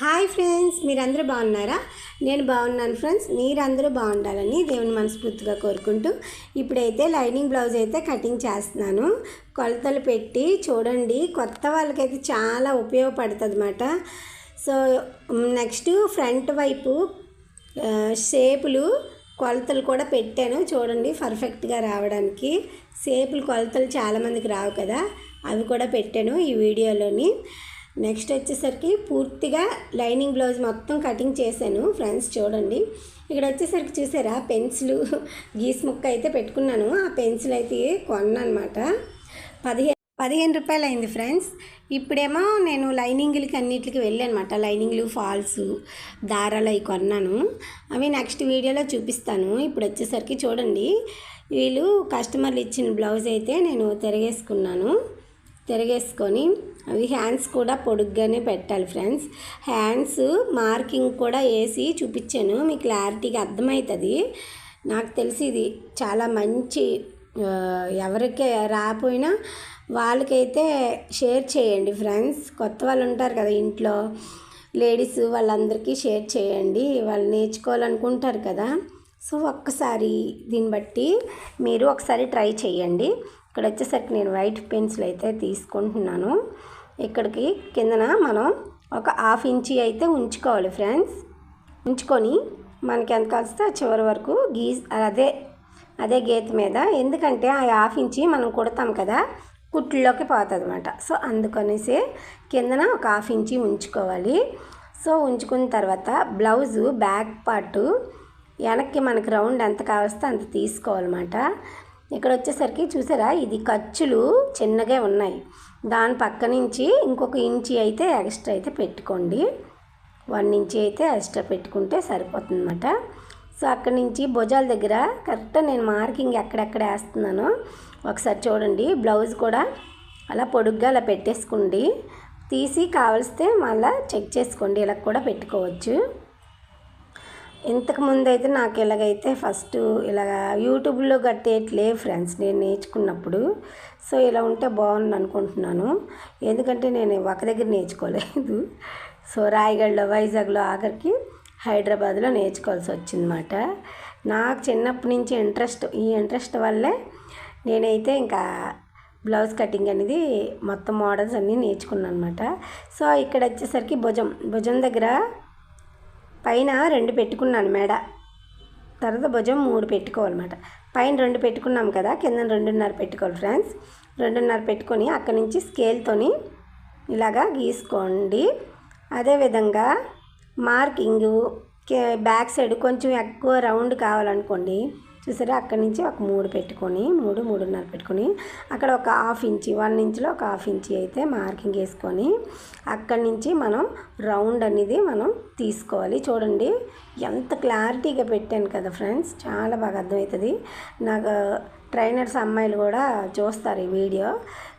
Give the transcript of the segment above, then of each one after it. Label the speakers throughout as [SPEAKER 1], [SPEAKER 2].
[SPEAKER 1] Hi friends మీరందరూ బాగున్నారా? నేను బాగున్నాను ఫ్రెండ్స్ మీరందరూ బాగుండాలని దేవుని మనస్ఫూర్తిగా కోరుకుంటూ ఇప్పుడైతే లైనింగ్ బ్లౌజ్ అయితే కటింగ్ చేస్తున్నాను. కొలతలు పెట్టి చూడండి కొత్త వాళ్ళకైతే చాలా ఉపయోగపడుతుంది అన్నమాట సో నెక్స్ట్ ఫ్రంట్ వైపు షేపులు కొలతలు కూడా పెట్టాను. చూడండి పర్ఫెక్ట్గా రావడానికి. షేపులు కొలతలు చాలామందికి రావు కదా అవి కూడా పెట్టాను ఈ వీడియోలోని. నెక్స్ట్ వచ్చేసరికి పూర్తిగా లైనింగ్ బ్లౌజ్ మొత్తం కటింగ్ చేశాను ఫ్రెండ్స్ చూడండి. ఇక్కడ వచ్చేసరికి చూసారా పెన్సిల్ గీస్ ముక్క అయితే పెట్టుకున్నాను. ఆ పెన్సిల్ అయితే కొన్నాను అనమాట పదిహేను పదిహేను రూపాయలు అయింది ఫ్రెండ్స్. ఇప్పుడేమో నేను లైనింగ్లకి అన్నిటికి వెళ్ళానమాట. లైనింగ్లు ఫాల్స్ దారాలు అవి కొన్నాను. అవి నెక్స్ట్ వీడియోలో చూపిస్తాను. ఇప్పుడు వచ్చేసరికి చూడండి వీళ్ళు కస్టమర్లు ఇచ్చిన బ్లౌజ్ అయితే నేను తిరగేసుకున్నాను. తిరగేసుకొని అవి హ్యాండ్స్ కూడా పొడుగ్గానే పెట్టాలి ఫ్రెండ్స్. హ్యాండ్స్ మార్కింగ్ కూడా వేసి చూపించాను. మీకు క్లారిటీగా అర్థమవుతుంది. నాకు తెలిసి ఇది చాలా మంచి ఎవరికి రాకపోయినా వాళ్ళకైతే షేర్ చేయండి ఫ్రెండ్స్. కొత్త వాళ్ళు ఉంటారు కదా ఇంట్లో. లేడీస్ వాళ్ళందరికీ షేర్ చేయండి. వాళ్ళు నేర్చుకోవాలనుకుంటారు కదా. సో ఒక్కసారి దీన్ని బట్టి మీరు ఒకసారి ట్రై చేయండి. ఇక్కడ వచ్చేసరికి నేను వైట్ పెన్సిల్ అయితే తీసుకుంటున్నాను. ఇక్కడికి కిందన మనం ఒక హాఫ్ ఇంచి అయితే ఉంచుకోవాలి ఫ్రెండ్స్. ఉంచుకొని మనకి ఎంత కలిస్తే చివరి వరకు గీజ్ అదే అదే గీత మీద. ఎందుకంటే ఆ హాఫ్ ఇంచి మనం కుడతాం కదా కుట్లోకి పోతుంది అనమాట సో అందుకనేసి కిందన ఒక హాఫ్ ఇంచి ఉంచుకోవాలి. సో ఉంచుకున్న తర్వాత బ్లౌజు బ్యాక్ పార్టు వెనక్కి మనకి రౌండ్ ఎంత కావస్తే అంత తీసుకోవాలన్నమాట. ఇక్కడ వచ్చేసరికి చూసారా? ఇది ఖర్చులు చిన్నగా ఉన్నాయి. దాని పక్క నుంచి ఇంకొక ఇంచి అయితే ఎక్స్ట్రా అయితే పెట్టుకోండి. వన్ ఇంచి అయితే ఎక్స్ట్రా పెట్టుకుంటే సరిపోతుందన్నమాట. సో అక్కడి నుంచి భుజాల దగ్గర కరెక్ట్గా నేను మార్కింగ్ ఎక్కడెక్కడ వేస్తున్నానో ఒకసారి చూడండి. బ్లౌజ్ కూడా అలా పొడుగ్గా అలా పెట్టేసుకోండి. తీసి కావలిస్తే మళ్ళీ చెక్ చేసుకోండి. ఇలా కూడా పెట్టుకోవచ్చు. ఇంతకు ముందు అయితే నాకు ఇలాగైతే ఫస్ట్ ఇలాగ యూట్యూబ్లో కట్టేట్లే ఫ్రెండ్స్ నేను నేర్చుకున్నప్పుడు. సో ఇలా ఉంటే బాగుంది అనుకుంటున్నాను. ఎందుకంటే నేను ఒక దగ్గర నేర్చుకోలేదు. సో రాయగడలో వైజాగ్లో ఆఖరికి హైదరాబాద్లో నేర్చుకోవాల్సి వచ్చిందన్నమాట. నాకు చిన్నప్పటి నుంచి ఇంట్రెస్ట్ ఈ ఇంట్రెస్ట్ వల్లే నేనైతే ఇంకా బ్లౌజ్ కటింగ్ అనేది మొత్తం మోడల్స్ అన్నీ నేర్చుకున్నాను అనమాట సో ఇక్కడ వచ్చేసరికి భుజం భుజం దగ్గర పైన రెండు పెట్టుకున్నాను మెడ. తర్వాత భుజం మూడు పెట్టుకోవాలన్నమాట. పైన రెండు పెట్టుకున్నాం కదా కింద రెండున్నర పెట్టుకోవాలి ఫ్రెండ్స్. రెండున్నర పెట్టుకొని అక్కడి నుంచి స్కేల్తోని ఇలాగా గీసుకోండి. అదేవిధంగా మార్కింగు బ్యాక్ సైడ్ కొంచెం ఎక్కువ రౌండ్ కావాలనుకోండి చూసారా? అక్కడి నుంచి ఒక మూడు పెట్టుకొని మూడు మూడున్నర పెట్టుకొని అక్కడ ఒక హాఫ్ ఇంచి వన్ ఇంచ్లో ఒక హాఫ్ ఇంచి అయితే మార్కింగ్ వేసుకొని అక్కడి నుంచి మనం రౌండ్ అనేది మనం తీసుకోవాలి. చూడండి ఎంత క్లారిటీగా పెట్టాను కదా ఫ్రెండ్స్ చాలా బాగా అర్థమవుతుంది. నాకు ట్రైనర్స్ అమ్మాయిలు కూడా చూస్తారు ఈ వీడియో.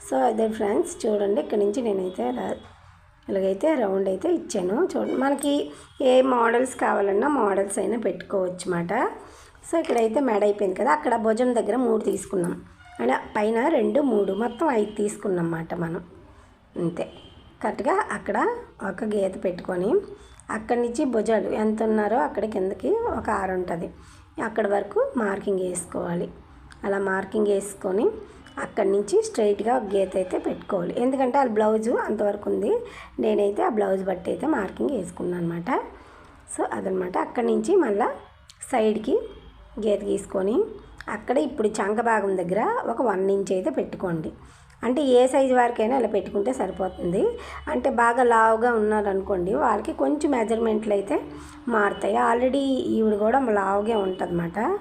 [SPEAKER 1] సో అదే ఫ్రెండ్స్ చూడండి ఇక్కడ నుంచి నేనైతే ఇలాగైతే రౌండ్ అయితే ఇచ్చాను. చూడండి మనకి ఏ మోడల్స్ కావాలన్నా మోడల్స్ అయినా పెట్టుకోవచ్చు అన్నమాట. సో ఇక్కడైతే మెడ అయిపోయింది కదా అక్కడ భుజం దగ్గర మూడు తీసుకున్నాం. అండ్ పైన రెండు మూడు మొత్తం ఐదు తీసుకున్నాం అన్నమాట మనం. అంతే. కరెక్ట్గా అక్కడ ఒక గీత పెట్టుకొని అక్కడి నుంచి భుజాలు ఎంత ఉన్నారో అక్కడ కిందకి ఒక ఆరు ఉంటుంది. అక్కడ వరకు మార్కింగ్ వేసుకోవాలి. అలా మార్కింగ్ వేసుకొని అక్కడి నుంచి స్ట్రైట్గా ఒక గీత అయితే పెట్టుకోవాలి. ఎందుకంటే ఆ బ్లౌజు అంతవరకు ఉంది. నేనైతే ఆ బ్లౌజ్ బట్టి అయితే మార్కింగ్ వేసుకున్నాను అనమాట సో అదనమాట. అక్కడి నుంచి మళ్ళీ సైడ్కి గీత గీసుకొని అక్కడ ఇప్పుడు చంక భాగం దగ్గర ఒక వన్ ఇంచ్ అయితే పెట్టుకోండి. అంటే ఏ సైజు వారికైనా అలా పెట్టుకుంటే సరిపోతుంది. అంటే బాగా లావుగా ఉన్నారనుకోండి వాళ్ళకి కొంచెం మెజర్మెంట్లు అయితే మారుతాయి. ఆల్రెడీ ఈవిడ కూడా లావుగా ఉంటుందన్నమాట.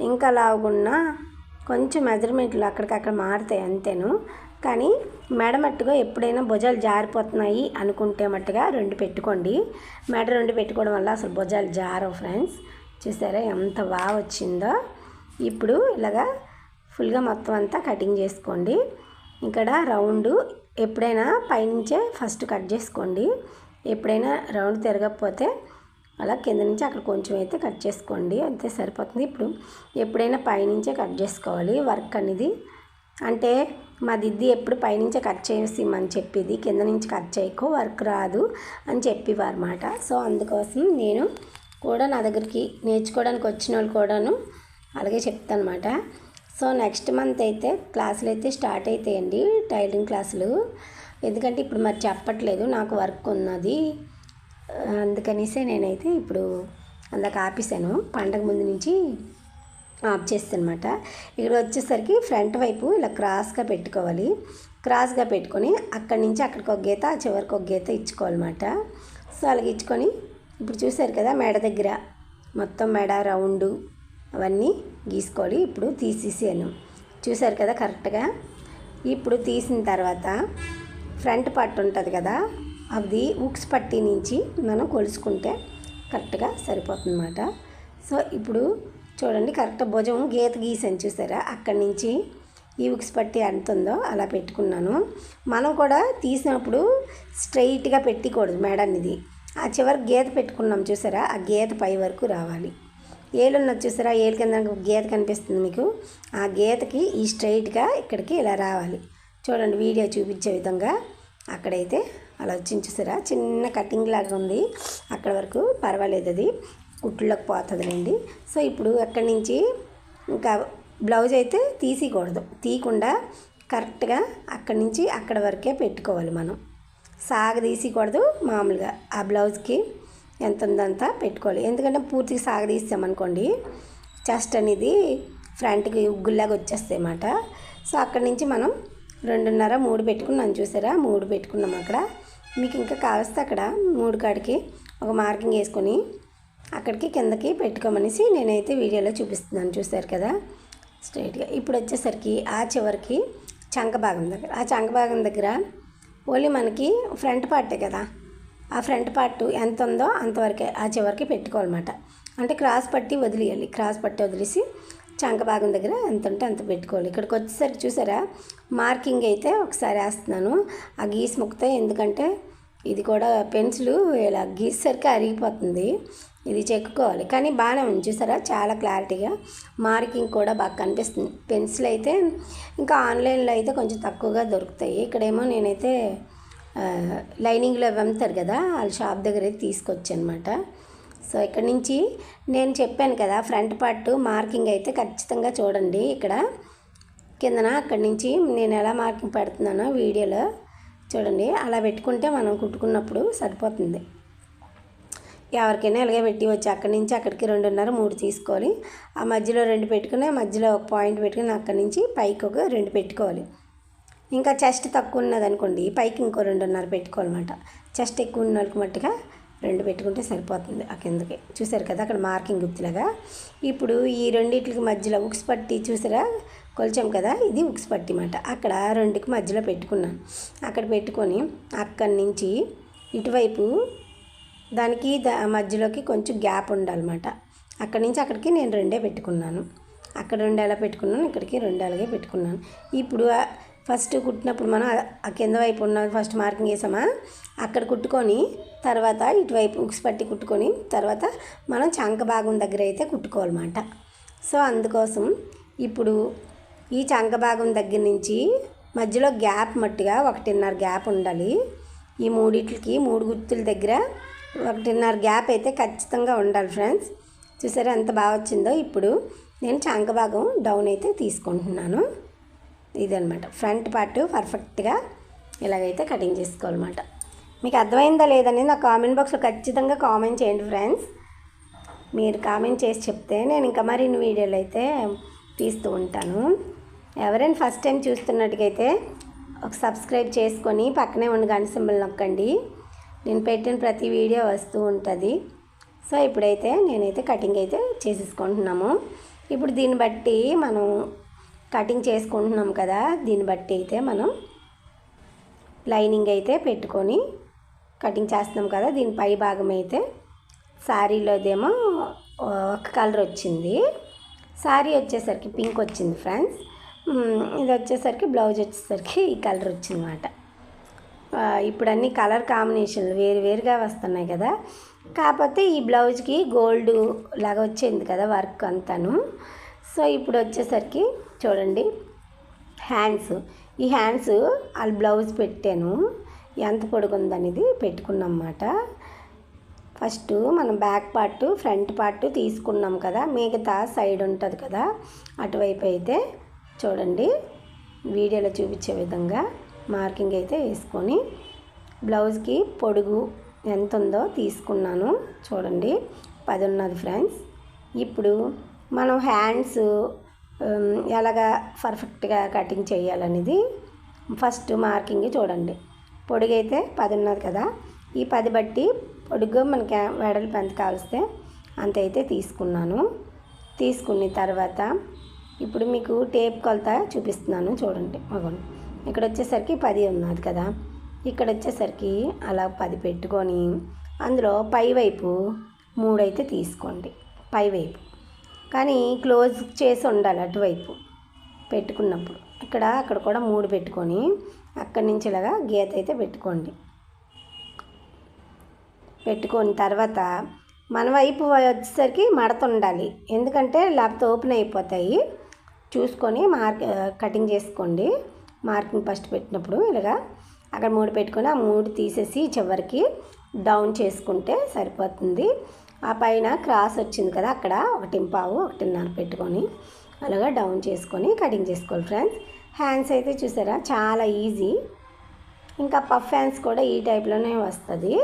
[SPEAKER 1] ఇంకా లావుగున్నా కొంచెం మెజర్మెంట్లు అక్కడికక్కడ మారుతాయి అంతేను. కానీ మెడ మట్టుగా ఎప్పుడైనా భుజాలు జారిపోతున్నాయి అనుకుంటే మట్టుగా రెండు పెట్టుకోండి. మెడ రెండు పెట్టుకోవడం వల్ల అసలు భుజాలు జారవు ఫ్రెండ్స్. చూసారా ఎంత బాగా వచ్చిందో? ఇప్పుడు ఇలాగా ఫుల్గా మొత్తం అంతా కటింగ్ చేసుకోండి. ఇక్కడ రౌండ్ ఎప్పుడైనా పైనుంచే ఫస్ట్ కట్ చేసుకోండి. ఎప్పుడైనా రౌండ్ తిరగకపోతే అలా కింద నుంచి అక్కడ కొంచెం అయితే కట్ చేసుకోండి. అంతే సరిపోతుంది. ఇప్పుడు ఎప్పుడైనా పైనుంచే కట్ చేసుకోవాలి. వర్క్ అనేది అంటే మా దిద్ది ఎప్పుడు పైనుంచే కట్ చేసి చేసిమని చెప్పేది. కింద నుంచి కట్ చేయకు వర్క్ రాదు అని చెప్పేవారు అన్నమాట సో అందుకోసం నేను కూడా నా దగ్గరికి నేర్చుకోవడానికి వచ్చిన వాళ్ళు కూడాను అలాగే చెప్తానమాట. అనమాట సో నెక్స్ట్ మంత్ అయితే క్లాసులు అయితే స్టార్ట్ అవుతాయండి టైలరింగ్ క్లాసులు. ఎందుకంటే ఇప్పుడు మరి చెప్పట్లేదు నాకు వర్క్ ఉన్నది. అందుకనేసే నేనైతే ఇప్పుడు అందాక ఆపేసాను పండగ ముందు నుంచి ఆఫ్ చేస్తానమాట. ఇక్కడ వచ్చేసరికి ఫ్రంట్ వైపు ఇలా క్రాస్గా పెట్టుకోవాలి. క్రాస్గా పెట్టుకొని అక్కడి నుంచి అక్కడికి ఒక గీత చివరికి ఒక గీత ఇచ్చుకోవాలన్నమాట. సో అలాగే ఇచ్చుకొని ఇప్పుడు చూసారు కదా మెడ దగ్గర మొత్తం మెడ రౌండ్ అవన్నీ గీసుకోవాలి. ఇప్పుడు తీసేసాను చూసారు కదా కరెక్ట్గా? ఇప్పుడు తీసిన తర్వాత ఫ్రంట్ పట్టు ఉంటుంది కదా అది ఉక్స్ పట్టి నుంచి మనం కొలుసుకుంటే కరెక్ట్గా సరిపోతుందన్నమాట. సో ఇప్పుడు చూడండి కరెక్ట్ భుజం గీత గీసాను చూసారా? అక్కడి నుంచి ఈ ఉక్స్ పట్టి ఎంత ఉందో అలా పెట్టుకున్నాను. మనం కూడా తీసినప్పుడు స్ట్రైట్గా పెట్టకూడదు ఇది ఆ చివరి గీత పెట్టుకున్నాం చూసారా? ఆ గీత పై వరకు రావాలి. ఏలున్నది చూసారా? ఏలు కింద గీత కనిపిస్తుంది మీకు. ఆ గీతకి ఈ స్ట్రైట్గా ఇక్కడికి ఇలా రావాలి. చూడండి వీడియో చూపించే విధంగా అక్కడైతే అలా వచ్చింది చూసారా? చిన్న కటింగ్ లాగా ఉంది. అక్కడ వరకు పర్వాలేదు అది. కుట్లకు పోతుందిలేండి. సో ఇప్పుడు అక్కడి నుంచి ఇంకా బ్లౌజ్ అయితే తీసికూడదు తీయకుండా కరెక్ట్గా అక్కడి నుంచి అక్కడ వరకే పెట్టుకోవాలి మనం. సాగ మామూలుగా. ఆ బ్లౌజ్కి ఎంత ఉందంతా పెట్టుకోవాలి. ఎందుకంటే పూర్తిగా సాగదీసామనుకోండి చెస్ట్ అనేది ఫ్రంట్కి ఉగ్గుల్లాగా వచ్చేస్తాయి అన్నమాట సో అక్కడి నుంచి మనం రెండున్నర మూడు పెట్టుకున్నాను చూసారా? మూడు పెట్టుకున్నాం అక్కడ. మీకు ఇంకా కావస్తే అక్కడ మూడు కాడికి ఒక మార్కింగ్ వేసుకొని అక్కడికి కిందకి పెట్టుకోమనేసి నేనైతే వీడియోలో చూపిస్తున్నాను చూసారు కదా? స్ట్రైట్గా. ఇప్పుడు వచ్చేసరికి ఆ చివరికి చంక భాగం దగ్గర. ఆ చంక భాగం దగ్గర ఓన్లీ మనకి ఫ్రంట్ పార్టే కదా. ఆ ఫ్రంట్ పార్ట్ ఎంత ఉందో అంతవరకే ఆ చివరికి పెట్టుకోవాలన్నమాట. అంటే క్రాస్ పట్టి వదిలేయాలి. క్రాస్ పట్టి వదిలేసి చంక భాగం దగ్గర ఎంత ఉంటే అంత పెట్టుకోవాలి. ఇక్కడికి వచ్చేసరికి చూసారా? మార్కింగ్ అయితే ఒకసారి వేస్తున్నాను. ఆ గీస్ ముక్తే ఎందుకంటే ఇది కూడా పెన్సిల్ ఇలా గీసేసరికి అరిగిపోతుంది. ఇది చెక్కుకోవాలి. కానీ బాగానే ఉంది. చూసారా? చాలా క్లారిటీగా. మార్కింగ్ కూడా బాగా కనిపిస్తుంది. పెన్సిల్ అయితే ఇంకా ఆన్లైన్లో అయితే కొంచెం తక్కువగా దొరుకుతాయి. ఇక్కడేమో నేనైతే లైనింగ్లో అవి అమ్ముతారు కదా? వాళ్ళ షాప్ దగ్గర అయితే తీసుకొచ్చాను సో ఇక్కడ నుంచి నేను చెప్పాను కదా ఫ్రంట్ పార్ట్ మార్కింగ్ అయితే ఖచ్చితంగా చూడండి ఇక్కడ. కిందన అక్కడి నుంచి నేను ఎలా మార్కింగ్ పెడుతున్నానో వీడియోలో చూడండి. అలా పెట్టుకుంటే మనం కుట్టుకున్నప్పుడు సరిపోతుంది. ఎవరికైనా ఇలాగే పెట్టి వచ్చి అక్కడి నుంచి అక్కడికి రెండున్నర మూడు తీసుకోవాలి ఆ మధ్యలో రెండు పెట్టుకుని మధ్యలో ఒక పాయింట్ పెట్టుకుని అక్కడి నుంచి పైకి ఒక రెండు పెట్టుకోవాలి. ఇంకా చెస్ట్ తక్కువ ఉన్నదనుకోండి పైకి ఇంకో రెండున్నర పెట్టుకోవాలన్నమాట. చెస్ట్ ఎక్కువ ఉన్న వాళ్ళకి మట్టుగా రెండు పెట్టుకుంటే సరిపోతుంది ఆ కిందకి. చూసారు కదా అక్కడ మార్కింగ్ గుర్తులాగా. ఇప్పుడు ఈ రెండిట్లకి మధ్యలో ఉక్స్ పట్టి చూసారా? కొలిచాం కదా ఇది ఉక్స్ పట్టి మాట. అక్కడ రెండుకి మధ్యలో పెట్టుకున్నాను. అక్కడ పెట్టుకొని అక్కడి నుంచి ఇటువైపు దానికి దా మధ్యలోకి కొంచెం గ్యాప్ ఉండాలన్నమాట. అక్కడి నుంచి అక్కడికి నేను రెండే పెట్టుకున్నాను. అక్కడ రెండు ఎలా పెట్టుకున్నాను ఇక్కడికి రెండు అలాగే పెట్టుకున్నాను. ఇప్పుడు ఫస్ట్ కుట్టినప్పుడు మనం ఆ- ఆ కింద వైపు ఉన్న ఫస్ట్ మార్కింగ్ వేసామా? అక్కడ కుట్టుకొని తర్వాత ఇటువైపు ఉక్స్ పట్టి కుట్టుకొని తర్వాత మనం చంక భాగం దగ్గర అయితే కుట్టుకోవాలన్నమాట. సో అందుకోసం ఇప్పుడు ఈ చంక భాగం దగ్గర నుంచి మధ్యలో గ్యాప్ మట్టుగా ఒకటిన్నర గ్యాప్ ఉండాలి. ఈ మూడిట్లకి మూడు గుర్తుల దగ్గర ఒకటిన్నర గ్యాప్ అయితే ఖచ్చితంగా ఉండాలి ఫ్రెండ్స్. చూసారా ఎంత బాగా వచ్చిందో? ఇప్పుడు నేను చాంక భాగం డౌన్ అయితే తీసుకుంటున్నాను. ఇదనమాట ఫ్రంట్ పార్ట్ పర్ఫెక్ట్గా ఇలాగైతే కటింగ్ చేసుకోవాలన్నమాట. మీకు అర్థమైందా లేదని నా కామెంట్ బాక్స్లో ఖచ్చితంగా కామెంట్ చేయండి ఫ్రెండ్స్. మీరు కామెంట్ చేసి చెప్తే నేను ఇంకా మరిన్ని వీడియోలు అయితే తీస్తూ ఉంటాను. ఎవరైనా ఫస్ట్ టైం చూస్తున్నట్టుగైతే ఒక సబ్స్క్రైబ్ చేసుకొని పక్కనే ఉన్న గంట సింబల్ నొక్కండి. నేను పెట్టిన ప్రతి వీడియో వస్తూ ఉంటుంది. సో ఇప్పుడైతే నేనైతే కటింగ్ అయితే చేసేసుకుంటున్నాము. ఇప్పుడు దీన్ని బట్టి మనం కటింగ్ చేసుకుంటున్నాం కదా దీన్ని బట్టి అయితే మనం లైనింగ్ అయితే పెట్టుకొని కటింగ్ చేస్తున్నాం కదా దీని పై భాగం అయితే శారీలోదేమో ఒక కలర్ వచ్చింది. శారీ వచ్చేసరికి పింక్ వచ్చింది ఫ్రెండ్స్ ఇది వచ్చేసరికి బ్లౌజ్ వచ్చేసరికి ఈ కలర్ వచ్చిందన్నమాట. ఇప్పుడు అన్ని కలర్ కాంబినేషన్లు వేరు వేరుగా వస్తున్నాయి కదా. కాకపోతే ఈ బ్లౌజ్కి గోల్డ్ లాగా వచ్చింది కదా వర్క్ అంతాను. సో ఇప్పుడు వచ్చేసరికి చూడండి. హ్యాండ్స్. ఈ హ్యాండ్స్ వాళ్ళ బ్లౌజ్ పెట్టాను. ఎంత పొడుగుందనేది పెట్టుకున్నమాట. ఫస్ట్ మనం బ్యాక్ పార్ట్ ఫ్రంట్ పార్ట్ తీసుకున్నాం కదా. మిగతా సైడ్ ఉంటుంది కదా. అటువైపు అయితే చూడండి. వీడియోలో చూపించే విధంగా మార్కింగ్ అయితే వేసుకొని బ్లౌజ్కి పొడుగు ఎంత ఉందో తీసుకున్నాను. చూడండి పది ఉన్నది ఫ్రెండ్స్. ఇప్పుడు మనం హ్యాండ్స్ ఎలాగా పర్ఫెక్ట్గా కటింగ్ చేయాలనేది ఫస్ట్ మార్కింగ్ చూడండి. పొడుగు అయితే పది ఉన్నది కదా. ఈ పది బట్టి పొడుగు మనకి వెడల్పు ఎంత కావలిస్తే అంత అయితే తీసుకున్నాను. తీసుకున్న తర్వాత ఇప్పుడు మీకు టేప్ కొలత చూపిస్తున్నాను చూడండి. అగోండి. ఇక్కడ వచ్చేసరికి పది ఉన్నది కదా. ఇక్కడ వచ్చేసరికి అలా పది పెట్టుకొని అందులో పై వైపు మూడైతే తీసుకోండి. పై వైపు. కానీ క్లోజ్ చేసి ఉండాలి అటువైపు పెట్టుకున్నప్పుడు. ఇక్కడ అక్కడ కూడా మూడు పెట్టుకొని అక్కడి నుంచి ఇలాగా గీత అయితే పెట్టుకోండి. పెట్టుకొని తర్వాత మన వైపు వచ్చేసరికి మడత ఉండాలి. ఎందుకంటే లేకపోతే ఓపెన్ అయిపోతాయి. చూసుకొని మార్క్ కటింగ్ చేసుకోండి. మార్కింగ్ ఫస్ట్ పెట్టినప్పుడు ఇలాగా అక్కడ మూడు పెట్టుకొని ఆ మూడు తీసేసి చివరికి డౌన్ చేసుకుంటే సరిపోతుంది. ఆ పైన క్రాస్ వచ్చింది కదా అక్కడ ఒకటి పావు ఒకటిన్నర పెట్టుకొని అలాగా డౌన్ చేసుకొని కటింగ్ చేసుకోవాలి ఫ్రెండ్స్. హ్యాండ్స్ అయితే చూసారా చాలా ఈజీ. ఇంకా పఫ్ హ్యాండ్స్ కూడా ఈ టైప్లోనే వస్తుంది.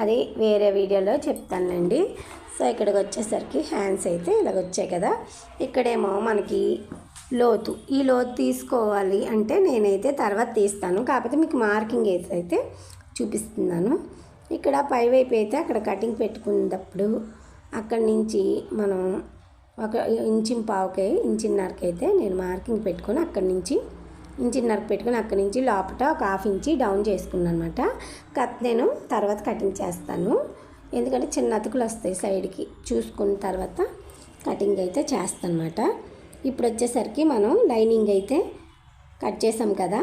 [SPEAKER 1] అది వేరే వీడియోలో చెప్తానండి సో ఇక్కడికి వచ్చేసరికి హ్యాండ్స్ అయితే ఇలాగ వచ్చాయి కదా. ఇక్కడేమో మనకి లోతు. ఈ లోతు తీసుకోవాలి అంటే నేనైతే తర్వాత తీస్తాను. కాకపోతే మీకు మార్కింగ్ వేసి అయితే చూపిస్తున్నాను. ఇక్కడ పైవైపు అయితే అక్కడ కటింగ్ పెట్టుకున్నప్పుడు అక్కడి నుంచి మనం ఒక ఇంచిన్ పావుకి ఇంచిన్నరకైతే నేను మార్కింగ్ పెట్టుకొని అక్కడి నుంచి ఇంచిన్నర పెట్టుకొని అక్కడి నుంచి లోపల ఒక హాఫ్ ఇంచి డౌన్ చేసుకున్నాను అనమాట కత్ నేను తర్వాత కటింగ్ చేస్తాను. ఎందుకంటే చిన్న అతుకులు వస్తాయి సైడ్కి. చూసుకున్న తర్వాత కటింగ్ అయితే చేస్తాను అనమాట ఇప్పుడు వచ్చేసరికి మనం లైనింగ్ అయితే కట్ చేసాం కదా.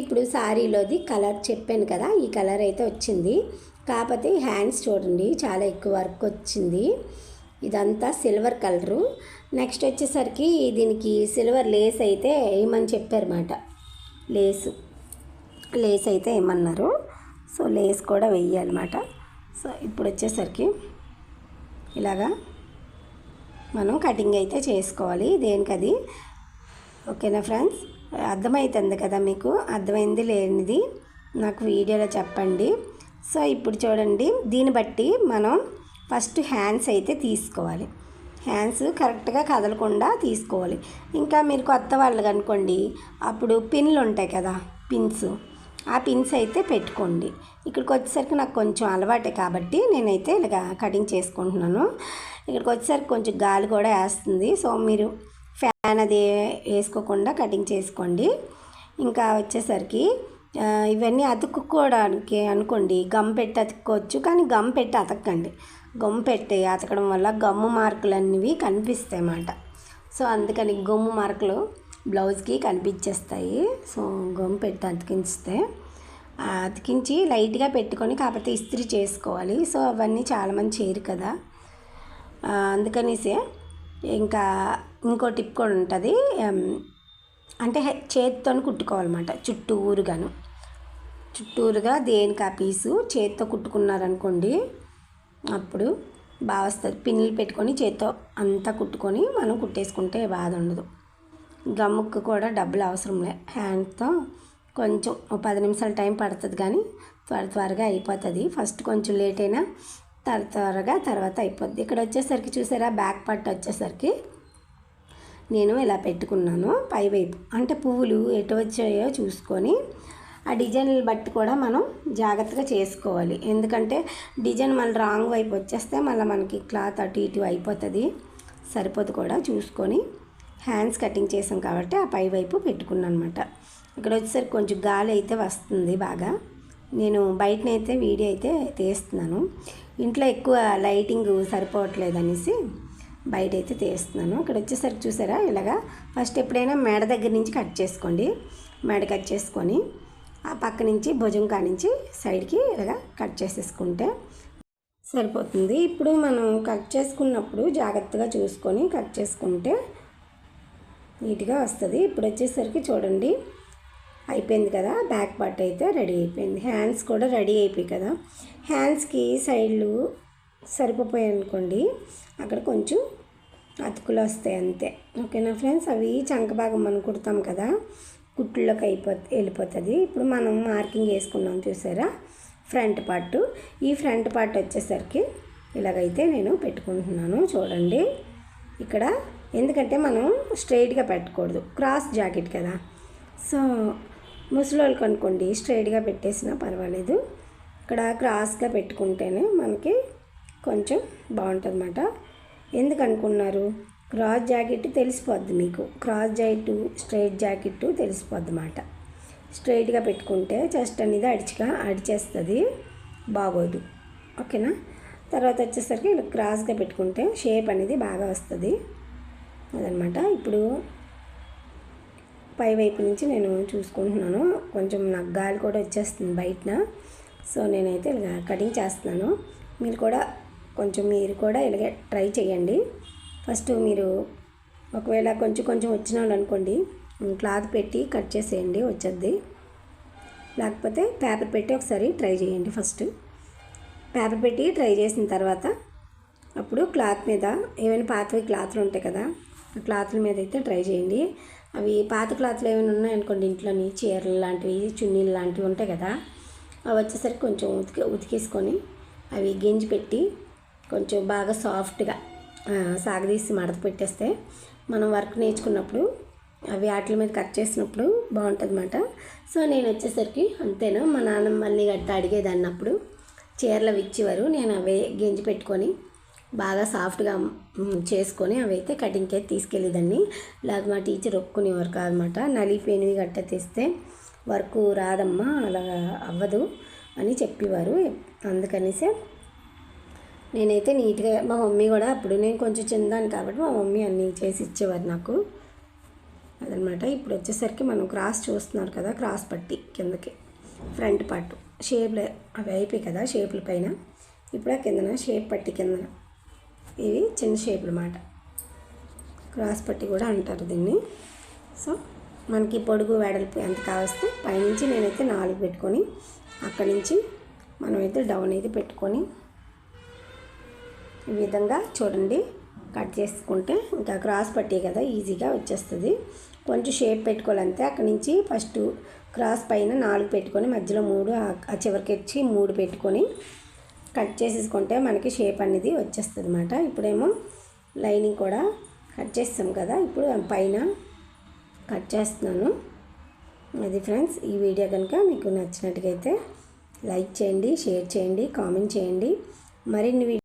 [SPEAKER 1] ఇప్పుడు శారీలోది కలర్ చెప్పాను కదా ఈ కలర్ అయితే వచ్చింది. కాకపోతే హ్యాండ్స్ చూడండి చాలా ఎక్కువ వర్క్ వచ్చింది. ఇదంతా సిల్వర్ కలరు. నెక్స్ట్ వచ్చేసరికి దీనికి సిల్వర్ లేస్ అయితే వేయమని చెప్పారన్నమాట. లేసు. లేస్ అయితే ఏమన్నారు సో లేస్ కూడా వెయ్యాలన్నమాట సో ఇప్పుడు వచ్చేసరికి ఇలాగా మనం కటింగ్ అయితే చేసుకోవాలి. దేనికది ఓకేనా ఫ్రెండ్స్? అర్థమవుతుంది కదా మీకు? అర్థమైంది లేనిది? నాకు వీడియోలో చెప్పండి. సో ఇప్పుడు చూడండి. దీన్ని బట్టి మనం ఫస్ట్ హ్యాండ్స్ అయితే తీసుకోవాలి. హ్యాండ్స్ కరెక్ట్గా కదలకుండా తీసుకోవాలి. ఇంకా మీరు కొత్త వాళ్ళు అనుకోండి అప్పుడు పిన్లు ఉంటాయి కదా పిన్స్ ఆ పిన్స్ అయితే పెట్టుకోండి. ఇక్కడికి వచ్చేసరికి నాకు కొంచెం అలవాటే కాబట్టి నేనైతే ఇలా కటింగ్ చేసుకుంటున్నాను. ఇక్కడికి వచ్చేసరికి కొంచెం గాలి కూడా వేస్తుంది. సో మీరు ఫ్యాన్ అది వేసుకోకుండా కటింగ్ చేసుకోండి. ఇంకా వచ్చేసరికి ఇవన్నీ అతుక్కోవడానికి అనుకోండి. గమ్ పెట్టి అతుక్కోవచ్చు కానీ గమ్ పెట్టి అతకండి గమ్ పెట్టి అతకడం వల్ల గమ్ము మార్కులు అనేవి కనిపిస్తాయి అన్నమాట సో అందుకని గమ్ము మార్కులు బ్లౌజ్కి కనిపించేస్తాయి. సో గమ్ పెట్టి అతికించితే అతికించి లైట్గా పెట్టుకొని కాకపోతే ఇస్త్రీ చేసుకోవాలి. సో అవన్నీ చాలామంది చేయరు కదా. అందుకనేసే ఇంకా ఇంకో టిప్ కూడా ఉంటుంది. అంటే హె- చేతితో కుట్టుకోవాలన్నమాట. చుట్టూరుగాను చుట్టూరుగా దేనికి ఆ పీసు చేతితో కుట్టుకున్నారనుకోండి అప్పుడు బాగా వస్తుంది. పిన్నులు పెట్టుకొని చేతితో అంతా కుట్టుకొని మనం కుట్టేసుకుంటే బాధ ఉండదు. గమ్ముకు కూడా డబ్బులు అవసరం లే హ్యాండ్తో కొంచెం ఒక పది నిమిషాలు టైం పడుతుంది కానీ త్వర త్వరగా అయిపోతుంది. ఫస్ట్ కొంచెం లేట్ అయినా త్వర త్వరగా తర్వాత అయిపోద్ది. ఇక్కడ వచ్చేసరికి చూసారా? బ్యాక్ పార్ట్ వచ్చేసరికి నేను ఇలా పెట్టుకున్నాను. పైవైపు అంటే పువ్వులు ఎటు వచ్చాయో చూసుకొని ఆ డిజైన్లు బట్టి కూడా మనం జాగ్రత్తగా చేసుకోవాలి. ఎందుకంటే డిజైన్ మళ్ళీ రాంగ్ వైపు వచ్చేస్తే మళ్ళీ మనకి క్లాత్ అటు ఇటు అయిపోతుంది. సరిపోదు కూడా చూసుకొని హ్యాండ్స్ కటింగ్ చేసాం కాబట్టి ఆ పై వైపు పెట్టుకున్నాను అనమాట ఇక్కడ వచ్చేసరికి కొంచెం గాలి అయితే వస్తుంది బాగా. నేను బయటనైతే వీడియో అయితే తీస్తున్నాను. ఇంట్లో ఎక్కువ లైటింగ్ సరిపోవట్లేదు అనేసి బయట అయితే తీస్తున్నాను. ఇక్కడ వచ్చేసరికి చూసారా? ఇలాగా ఫస్ట్ ఎప్పుడైనా మెడ దగ్గర నుంచి కట్ చేసుకోండి. మెడ కట్ చేసుకొని ఆ పక్క నుంచి భుజం కానించి సైడ్కి ఇలాగా కట్ చేసేసుకుంటే సరిపోతుంది. ఇప్పుడు మనం కట్ చేసుకున్నప్పుడు జాగ్రత్తగా చూసుకొని కట్ చేసుకుంటే నీట్గా వస్తుంది. ఇప్పుడు వచ్చేసరికి చూడండి. అయిపోయింది కదా. బ్యాక్ పార్ట్ అయితే రెడీ అయిపోయింది. హ్యాండ్స్ కూడా రెడీ అయిపోయి కదా. హ్యాండ్స్కి సైడ్లు సరిపోయాయి అనుకోండి. అక్కడ కొంచెం అతుకులు వస్తాయి అంతే. ఓకేనా ఫ్రెండ్స్? అవి చంక భాగం మనం కుడతాం కదా. కుట్లోకి అయిపో వెళ్ళిపోతుంది. ఇప్పుడు మనం మార్కింగ్ వేసుకున్నాం చూసారా? Front part. ఈ ఫ్రంట్ పార్ట్ వచ్చేసరికి ఇలాగైతే నేను పెట్టుకుంటున్నాను. చూడండి. ఇక్కడ ఎందుకంటే మనం స్ట్రైట్గా పెట్టకూడదు. క్రాస్ జాకెట్ కదా. సో ముసలోళ్ళు కనుక్కోండి. స్ట్రైట్గా పెట్టేసినా పర్వాలేదు. ఇక్కడ క్రాస్గా పెట్టుకుంటేనే మనకి కొంచెం బాగుంటుంది అన్నమాట ఎందుకు అనుకున్నారు? క్రాస్ జాకెట్ తెలిసిపోద్ది మీకు. క్రాస్ జాకెట్ స్ట్రైట్ జాకెట్ తెలిసిపోద్ది అన్నమాట స్ట్రైట్గా పెట్టుకుంటే చెస్ట్ అనేది అడిచిగా అడిచేస్తుంది. బాగోదు. ఓకేనా? తర్వాత వచ్చేసరికి ఇలా క్రాస్గా పెట్టుకుంటే షేప్ అనేది బాగా వస్తుంది. అదనమాట. ఇప్పుడు పై వైపు నుంచి నేను చూసుకుంటున్నాను. కొంచెం నాకు గాలి కూడా వచ్చేస్తుంది బయటన. సో నేనైతే ఇలా కటింగ్ చేస్తున్నాను. మీరు కూడా కొంచెం మీరు కూడా ఇలాగే ట్రై చేయండి. ఫస్ట్ మీరు ఒకవేళ కొంచెం కొంచెం వచ్చిన వాళ్ళు అనుకోండి క్లాత్ పెట్టి కట్ చేసేయండి వచ్చేది లేకపోతే పేపర్ పెట్టి ఒకసారి ట్రై చేయండి ఫస్ట్. పేపర్ పెట్టి ట్రై చేసిన తర్వాత అప్పుడు క్లాత్ మీద ఏమైనా పాతవి క్లాత్లు ఉంటాయి కదా క్లాత్ల మీద అయితే ట్రై చేయండి. అవి పాత క్లాత్లు ఏమైనా ఉన్నాయనుకోండి ఇంట్లోని చీరలు లాంటివి చున్నీలు లాంటివి ఉంటాయి కదా అవి వచ్చేసరికి కొంచెం ఉతికి ఉతికేసుకొని అవి గింజి పెట్టి కొంచెం బాగా సాఫ్ట్గా సాగదీసి మడత పెట్టేస్తే మనం వర్క్ నేర్చుకున్నప్పుడు అవి వాటి మీద కట్ చేసినప్పుడు బాగుంటుంది అన్నమాట సో నేను వచ్చేసరికి అంతేనా? మా నాన్నమ్మ మళ్ళీ గట్ట అడిగేదాన్ని అప్పుడు చీరలు అవి ఇచ్చేవారు. నేను అవే గింజి పెట్టుకొని బాగా సాఫ్ట్గా చేసుకొని అవి అయితే కటింగ్కి అయితే తీసుకెళ్ళేదాన్ని లేకపోతే మా టీచర్ ఒప్పుకునేవారు కాదనమాట. నలిపోయినవి గట్ట తెస్తే వర్క్ రాదమ్మా అలా అవ్వదు అని చెప్పేవారు. అందుకనేసే నేనైతే నీట్గా మా మమ్మీ కూడా అప్పుడు నేను కొంచెం చిన్నదాన్ని కాబట్టి మా మమ్మీ అన్నీ చేసి ఇచ్చేవారు నాకు. అదనమాట. ఇప్పుడు వచ్చేసరికి మనం క్రాస్ చూస్తున్నారు కదా క్రాస్ పట్టి కిందకి ఫ్రంట్ పార్ట్. షేప్లు అవి అయిపోయి కదా షేపుల పైన. ఇప్పుడు ఆ కిందన షేప్ పట్టి కిందన. ఇవి చిన్న షేప్ అన్నమాట. క్రాస్ పట్టి కూడా అంటారు దీన్ని. సో మనకి పొడుగు వెడల్పు ఎంత కావస్తే పైనుంచి నేనైతే నాలుగు పెట్టుకొని అక్కడి నుంచి మనమైతే డౌన్ అయితే పెట్టుకొని ఈ విధంగా చూడండి. కట్ చేసుకుంటే ఇంకా క్రాస్ పట్టే కదా ఈజీగా వచ్చేస్తుంది. కొంచెం షేప్ పెట్టుకోవాలంతే అక్కడి నుంచి ఫస్ట్ క్రాస్ పైన నాలుగు పెట్టుకొని మధ్యలో మూడు ఆ- ఆ చివరికి వచ్చి మూడు పెట్టుకొని కట్ చేసేసుకుంటే మనకి షేప్ అనేది వచ్చేస్తుంది అనమాట ఇప్పుడేమో లైనింగ్ కూడా కట్ చేస్తాం కదా. ఇప్పుడు పైన కట్ చేస్తున్నాను. అది ఫ్రెండ్స్ ఈ వీడియో కనుక మీకు నచ్చినట్టుగైతే లైక్ చేయండి షేర్ చేయండి కామెంట్ చేయండి. మరిన్ని వీడియో